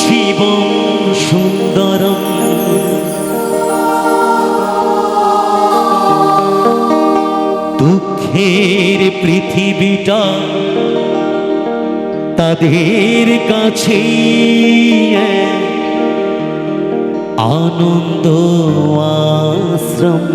শিবম সুন্দরম। দুঃখের পৃথিবীটা তাদের কাছে আনন্দ আশ্রম।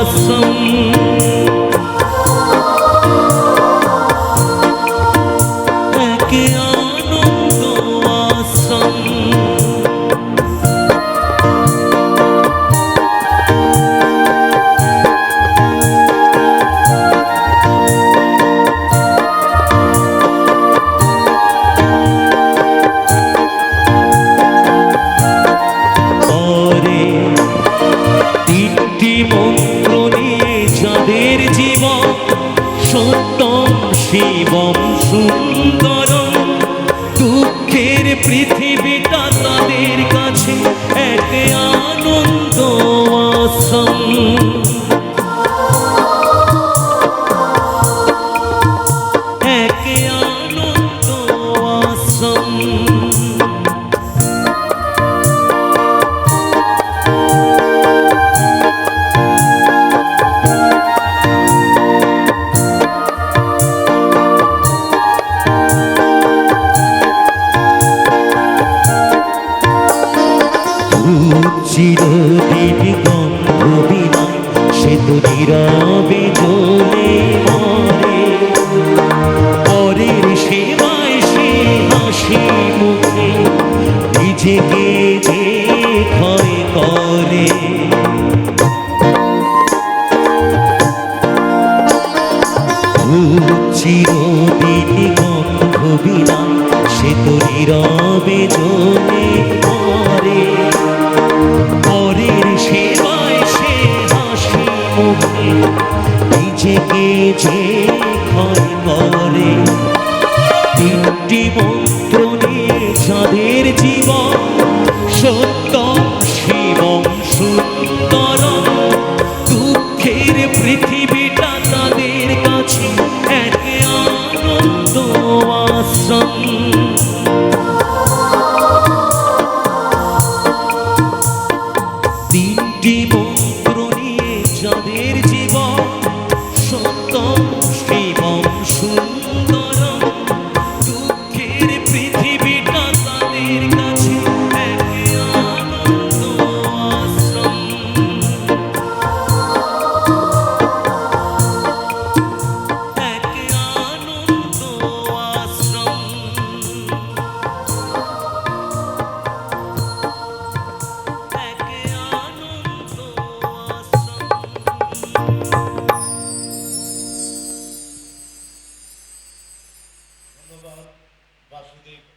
আশ্রম সত্যম শিবম সুন্দরম দুঃখের পৃথিবীটা চিরদিন গন্ধ বিনা সে তো নীরবে জ্বলে মরে পরের সে হাসি মুখে নিজেকে যে ক্ষয় করে চিরদিন গন্ধ বিনা সে তো নীরবে জ্বলে শিবম সুন্দরম দুঃখের পৃথিবীটা তাদের কাছে এক আনন্দ আশ্রম।